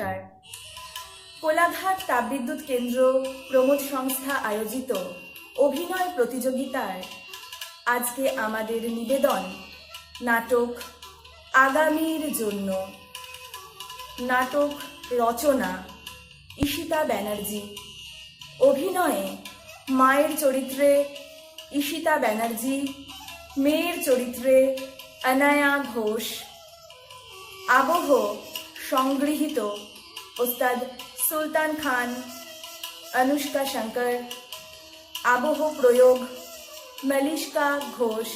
নমস্কার। কোলাঘাট তাপবিদ্যুৎ কেন্দ্র প্রমোদ সংস্থা আয়োজিত অভিনয় প্রতিযোগিতার আজকে আমাদের নিবেদন, নাটক আগামীর জন্য। নাটক রচনা, ঈশিতা ব্যানার্জি। অভিনয়ে মায়ের চরিত্রে ঈশিতা ব্যানার্জি, মেয়ের চরিত্রে অনায়া ঘোষ। আবহ সংগৃহীত ওস্তাদ সুলতান খান, অনুষ্কা শঙ্কর, আবহ প্রয়োগ, মালিশকা ঘোষ,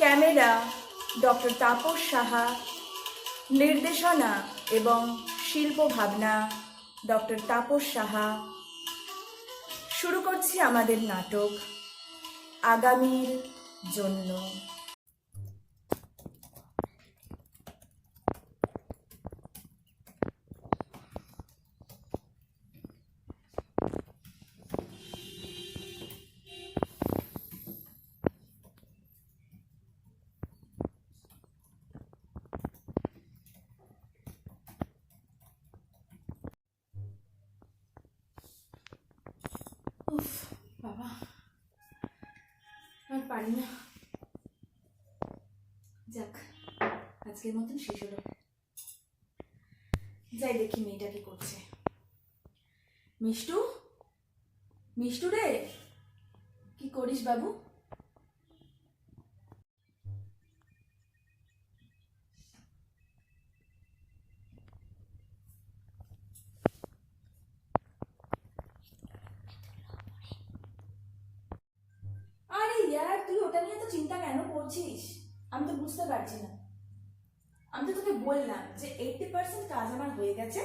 ক্যামেরা ডক্টর তাপস সাহা, নির্দেশনা এবং শিল্প ভাবনা ডক্টর তাপস সাহা। শুরু করছি আমাদের নাটক আগামীর জন্য উফ বাবা আর পারি না যাক, আজকের মতন শেষ হলো। যাই দেখি মেয়েটা কি করছে। মিষ্টু? মিষ্টু রে? কি করিস বাবু আরে ইয়ার তুই ওটা নিয়ে তো চিন্তা কেন করছিস? আমি তো বুঝতে পারছি না। আমি তো তোকে বললাম যে এইটটি পার্সেন্ট কাজ আমার হয়ে গেছে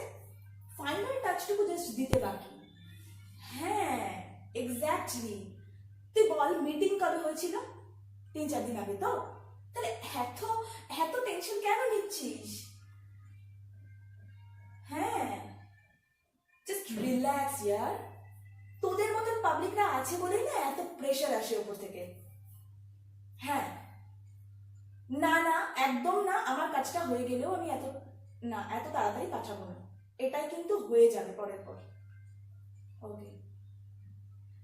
ফাইনাল টাচটুকু জাস্ট দিতে বাকি। হ্যাঁ এক্স্যাক্টলি তুই বল মিটিং কবে হয়েছিল? তিন চার দিন আগে তো? তাহলে এত এত টেনশন কেন নিচ্ছিস? হ্যাঁ জাস্ট রিল্যাক্স ইয়ার। তোদের মতন পাবলিকরা আছে বলেই না এত প্রেশার আসে ওপর থেকে। হ্যাঁ। না না, একদম না, আমার কাজটা হয়ে গেলেও আমি এত, না, এত তাড়াতাড়ি পাঠাবো না। এটাই কিন্তু হয়ে যাবে পরের পর। ওকে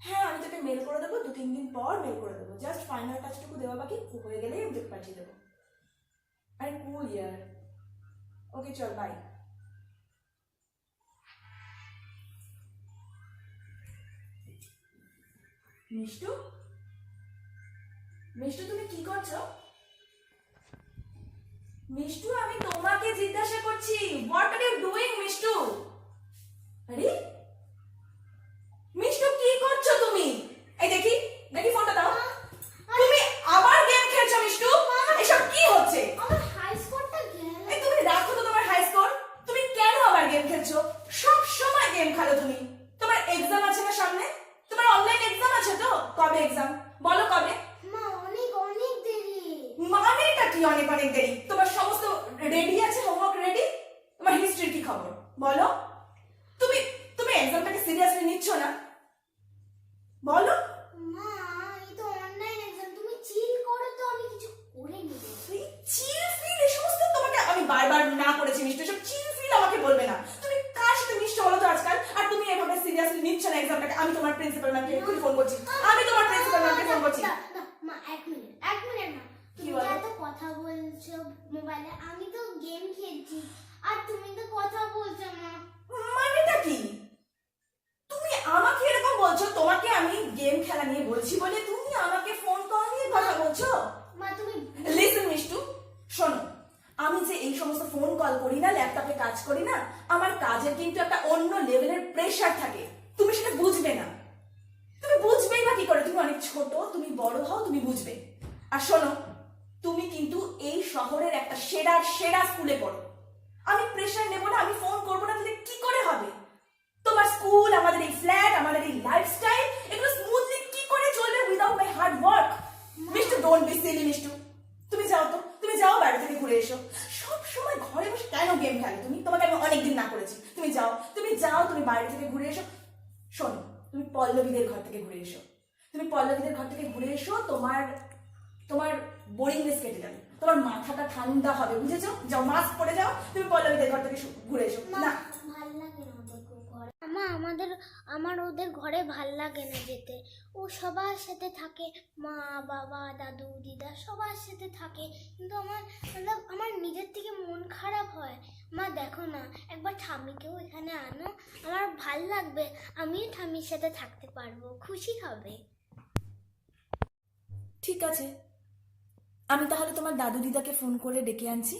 হ্যাঁ আমি তোকে মেল করে দেবো দু তিন দিন পর মেল করে দেবো। জাস্ট ফাইনাল কাজটুকু দেওয়া বাকি, হয়ে গেলেই আমি তোকে পাঠিয়ে দেবো। আরে কুল ইয়ার ওকে চল বাই মিষ্টু? মিষ্টু, তুমি কি করছ? মিষ্টু, আমি তোমাকে জিজ্ঞাসা করছি what are you doing Mishtu? আরে মিষ্টু কি করছ তুমি এই দেখি দেখি ফোনটা দাও তুমি আবার গেম খেলছো মিষ্টু এসব কি হচ্ছে আমার হাই স্কোরটা গেল এই তুমি রাখো তো তোমার হাই স্কোর তুমি কেন আবার গেম খেলছো সব সময় গেম খেলো তুমি তোমার এক্সাম আছে না সামনে তোমার অনলাইন এক্সাম আছে তো কবে এক্সাম বলো কবে মা অনেক অনেক দেরি মানেটা কি অনেক অনেক দেরি তোমার সমস্ত রেডি আছে হোমওয়ার্ক রেডি তোমার হিস্ট্রির কি খবর বলো? তুমি তুমি এক্সামটাকে সিরিয়াসলি নিচ্ছ না? বলো। মা এই তো অনলাইন এক্সাম তুমি চিল করো তো আমি কিছু করে নিব। তুই চিল ফিল এই সমস্ত তোমাকে আমি বারবার না করেছি মিষ্টি সব চিল ফিল আমাকে বলবে না। তুমি কার সাথে মিশছো বলো তো আজকাল? আর তুমি এভাবে সিরিয়াসলি নিচ্ছ না এক্সামটাকে আমি তোমার প্রিন্সিপাল ম্যামকে এক্ষুনি ফোন করছি। আমি তোমার প্রিন্সিপাল ম্যামকে ফোন করছি। মা এক মিনিট এক মিনিট মা। তুমি এত কথা বলছো মোবাইলে আমি তো গেম খেলছি। আর তুমি তো কথা বলছো না। মানেটা কি? তুমি আমাকে এরকম বলছো তোমাকে আমি গেম খেলা নিয়ে বলছি বলে তুমি আমাকে ফোন কল নিয়ে কথা বলছো? মা তুমি লিসন মিষ্টু শোনো আমি যে এই সমস্ত ফোন কল করি না ল্যাপটপে কাজ করি না আমার কাজের কিন্তু একটা অন্য লেভেলের প্রেশার থাকে। তুমি সেটা বুঝবে না। তুমি বুঝবেই বা কি করে? তুমি অনেক ছোট তুমি বড় হও তুমি বুঝবে। আর শোনো তুমি কিন্তু এই শহরের একটা সেরা সেরা স্কুলে পড়ো। আমি প্রেশার নেব না, আমি ফোন করব না, তাহলে কি করে হবে? তোমার স্কুল আমাদের এই ফ্ল্যাট আমাদের এই লাইফস্টাইল এগুলো স্মুথলি কি করে চলবে without my hard work Mishtu don't be silly Mishtu. তুমি যাও তো, তুমি যাও বাইরে থেকে ঘুরে এসো। সব সময় ঘরে বসে কেন গেম খেলো তুমি? তোমাকে আমি অনেকদিন না করেছি। তুমি যাও তুমি যাও, তুমি বাইরে থেকে ঘুরে এসো। শোনো, তুমি পল্লবীদের ঘর থেকে ঘুরে এসো। তুমি পল্লবীদের ঘর থেকে ঘুরে এসো, তোমার তোমার বোরিংনেস কেটে যাবে। তোমার মাথাটা ঠান্ডা হবে বুঝেছ? যাও মাস্ক পরে যাও তুমি পল্লবীদের ঘর থেকে ঘুরে এসো। না। আমা আমাদের আমার ওদের ঘরে ভালো লাগে না যেতে। ও সবার সাথে থাকে মা বাবা দাদু দিদা সবার সাথে থাকে। কিন্তু আমার মতলব আমার নিজের থেকে মন খারাপ হয়। মা দেখো না একবার ঠামিকেও এখানে আনো। আমার ভালো লাগবে আমিও ঠামির সাথে থাকতে পারব। খুশি হবে। ঠিক আছে। আমি তাহলে তোমার দাদু দিদাকে ফোন করে ডেকে আনছি।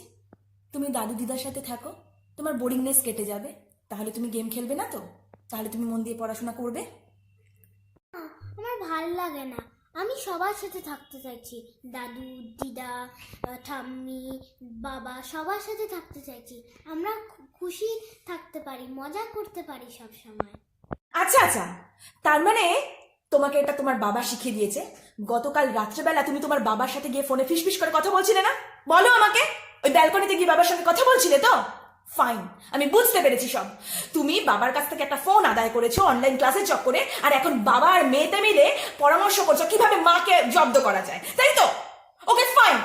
তুমি দাদু দিদার সাথে থাকো। তোমার বোরিংনেস কেটে যাবে। তাহলে তুমি গেম খেলবে না তো? তাহলে তুমি মন দিয়ে পড়াশোনা করবে? আমার ভালো লাগে না। আমি সবার সাথে থাকতে চাইছি। দাদু দিদা ঠাম্মি বাবা সবার সাথে থাকতে চাইছি। আমরা খুশি থাকতে পারি মজা করতে পারি সব সময় আচ্ছা আচ্ছা। তার মানে তোমাকে এটা তোমার বাবা শিখিয়ে দিয়েছে। গতকাল রাত্রেবেলা তুমি তোমার বাবার সাথে গিয়ে ফোনে ফিসফিস করে কথা বলছিলে না? বলো আমাকে। ওই ব্যালকনিতে গিয়ে বাবার সঙ্গে কথা বলছিলে তো? ফাইন আমি বুঝতে পেরেছি সব। তুমি বাবার কাছ থেকে একটা ফোন আদায় করেছ অনলাইন ক্লাসে চক্করে আর এখন বাবা আর মেয়েতে মিলে পরামর্শ করছ কীভাবে মাকে জব্দ করা যায়। তাই তো? ওকে ফাইন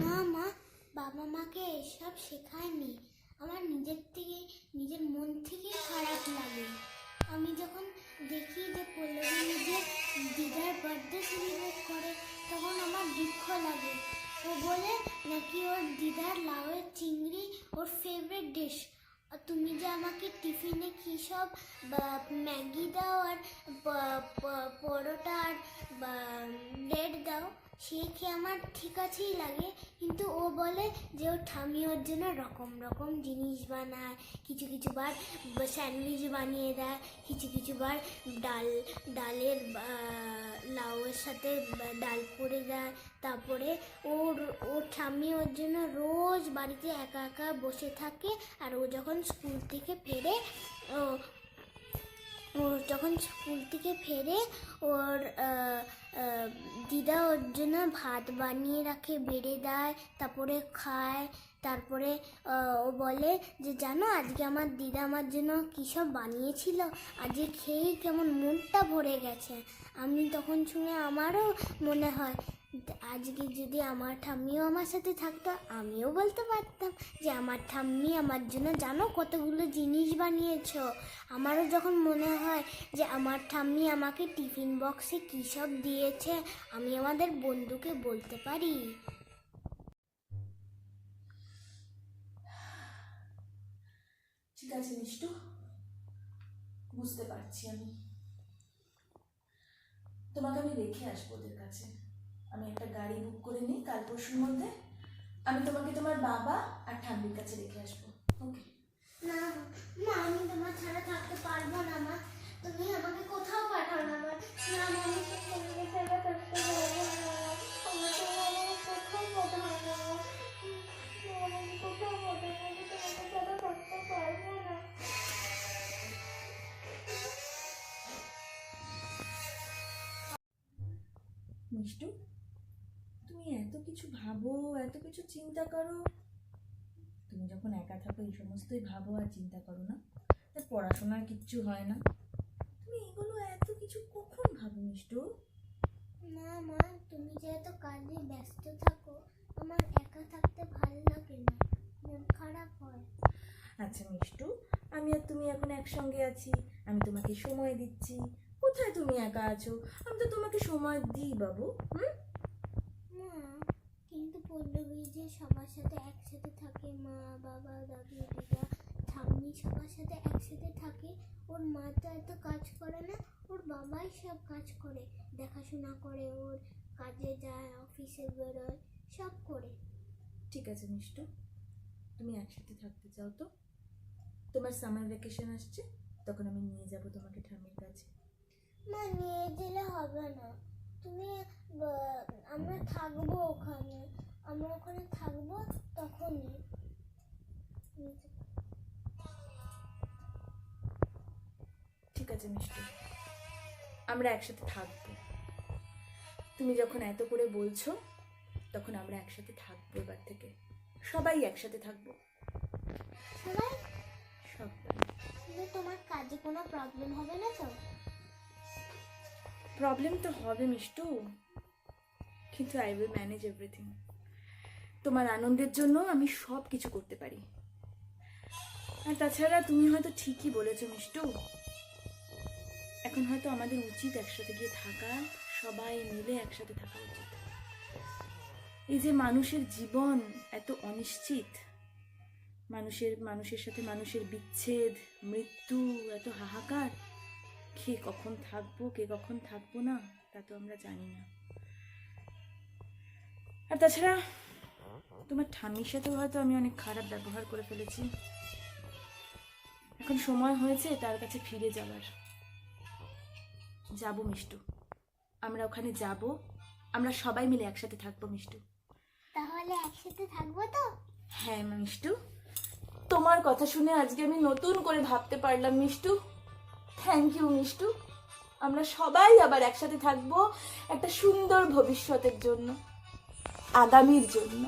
না মা বাবা মাকে এসব শেখায়নি। আমার নিজের থেকে, নিজের মন থেকে খারাপ লাগে। আমি যখন দেখি যে পল্লবী নিজের দিদার বার্থডে সেলিব্রেট করে, তখন আমার দুঃখ লাগে। ও বলে, নাকি ওর দিদার লাউয়ের চিংড়ি ওর ফেভারিট ডিশ আর তুমি যে আমাকে টিফিনে কী সব ম্যাগি দাও আর পরোটা আর ব্রেড দাও? সে খেয়ে আমার ঠিক আছেই লাগে? কিন্তু ও বলে যে ওর ঠামি ওর জন্য রকম রকম জিনিস বানায়। কিছু কিছু বার স্যান্ডউইচ বানিয়ে দেয়, কিছু কিছু বার ডাল, ডালের লাউয়ের সাথে ডাল করে দেয় তারপরে ওর ওর ঠাম্মি ওর জন্য রোজ বাড়িতে একা একা বসে থাকে। আর ও যখন স্কুল থেকে ফেরে ও ও যখন স্কুল থেকে ফেরে ওর দিদা ওর জন্য ভাত বানিয়ে রাখে, বেড়ে দেয়, তারপরে খায়, তারপরে ও বলে যে, জানো, আজকে আমার দিদা আমার জন্য কী সব বানিয়েছিল? আজকে খেয়েই কেমন মনটা ভরে গেছে। আমি তখন শুনে আমারও মনে হয় আজকে যদি আমার ঠাম্মিও আমার সাথে থাকতো, আমিও বলতে পারতাম যে আমার ঠাম্মি আমার জন্য জানো কতগুলো জিনিস বানিয়েছো। আমারও যখন মনে হয় যে আমার ঠাম্মি আমাকে টিফিন বক্সে কী সব দিয়েছে, আমি আমাদের বন্ধুকে বলতে পারি। ঠিক আছে, মিষ্টু। বুঝতে পারছি আমি। তোমাকে আমি রেখে আসব ওদের কাছে। আমি একটা গাড়ি বুক করে নিই কাল পরশুর মধ্যে। আমি তোমাকে তোমার বাবা আর ঠাম্মির কাছে রেখে আসব। ওকে না মা আমি তোমার ছাড়া থাকতে পারব না মা। তুমি আমাকে কোথাও পাঠাও না মা। না আমি তোমাকে ছাড়া থাকতে পারব না আমাকে কোথাও পাঠাও না আমাকে কোথাও পাঠাও না আমি তোমাকে ছাড়া থাকতে পারব না। মিষ্টু? কিছু ভাবো এত কিছু চিন্তা করো। তুমি যখন একা থাকো এই সমস্তই ভাবো আর চিন্তা করো না। তা পড়াশোনার কিচ্ছু হয় না। তুমি এগুলো এত কিছু কখন ভাবো মিষ্টু? না মা তুমি যেহেতু কাজে ব্যস্ত থাকো আমার একা থাকতে ভালো লাগে না। মন খারাপ হয়। আচ্ছা মিষ্টু আমি আর তুমি এখন একসঙ্গে আছি। আমি তোমাকে সময় দিচ্ছি। কোথায় তুমি একা আছো? আমি তো তোমাকে সময় দিই বাবু হুম? মা পল্লবী যে সবার সাথে একসাথে থাকে মা বাবা দাদু দিদা ঠাম্মি সবার সাথে একসাথে থাকে ওর মা তো এত কাজ করে না ওর বাবাই সব কাজ করে দেখাশোনা করে ওর কাজে যায় অফিসে বেরোয় সব করে। ঠিক আছে মিষ্টু তুমি একসাথে থাকতে চাও তো? তোমার সামার ভ্যাকেশন আসছে তখন আমি নিয়ে যাব তোমাকে ঠাম্মির কাছে। মা নিয়ে গেলে হবে না। তুমি আমরা থাকব ওখানে। আমরা ওখানে থাকব তখনই। ঠিক আছে মিষ্টি। আমরা একসাথে থাকব। তুমি যখন এত করে বলছো তখন আমরা একসাথে থাকব এবার থেকে। সবাই একসাথে থাকব। সবাই? সব। তোমার কাজে কোনো প্রবলেম হবে না তো? প্রবলেম তো হবে মিষ্টু। কিন্তু আই উইল ম্যানেজ এভরিথিং তোমার আনন্দের জন্য আমি সব কিছু করতে পারি। আর তাছাড়া তুমি হয়তো ঠিকই বলেছ, মিষ্টু। এখন হয়তো আমাদের উচিত একসাথে গিয়ে থাকা, সবাই মিলে একসাথে থাকা উচিত। এই যে মানুষের জীবন এত অনিশ্চিত, মানুষের মানুষের সাথে মানুষের বিচ্ছেদ, মৃত্যু, এত হাহাকার, কে কখন থাকব, কে কখন থাকব না, তা তো আমরা জানি না। আর তাছাড়া তোমার ঠাম্মির সাথেও হয়তো আমি অনেক খারাপ ব্যবহার করে ফেলেছি। এখন সময় হয়েছে তার কাছে ফিরে যাওয়ার। যাব মিষ্টু। আমরা ওখানে যাব। আমরা সবাই মিলে একসাথে থাকব মিষ্টু। তাহলে একসাথে থাকব তো? হ্যাঁ মিষ্টু। তোমার কথা শুনে আজকে আমি নতুন করে ভাবতে পারলাম মিষ্টু। Thank you Mishtu. আমরা সবাই আবার একসাথে থাকব একটা সুন্দর ভবিষ্যতের জন্য। আগামীর জন্য।